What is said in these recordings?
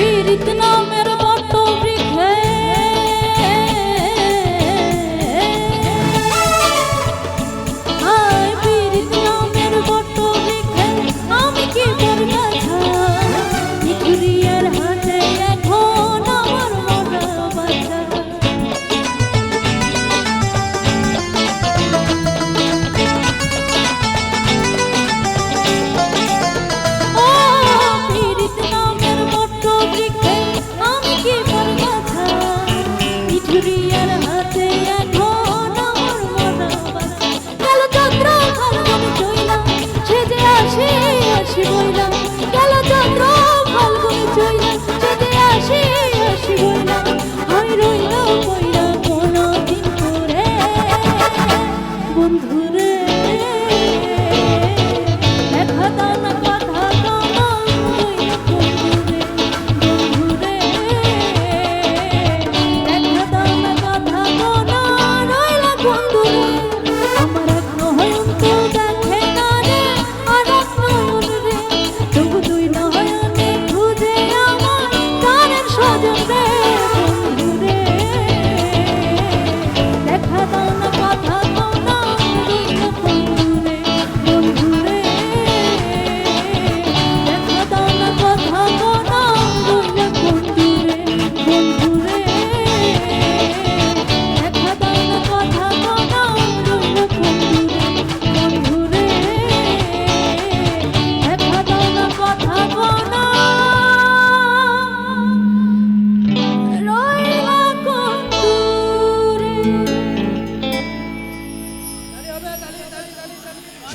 পীড়িত নামের she would not.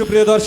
সুপ্রিয় দর্শক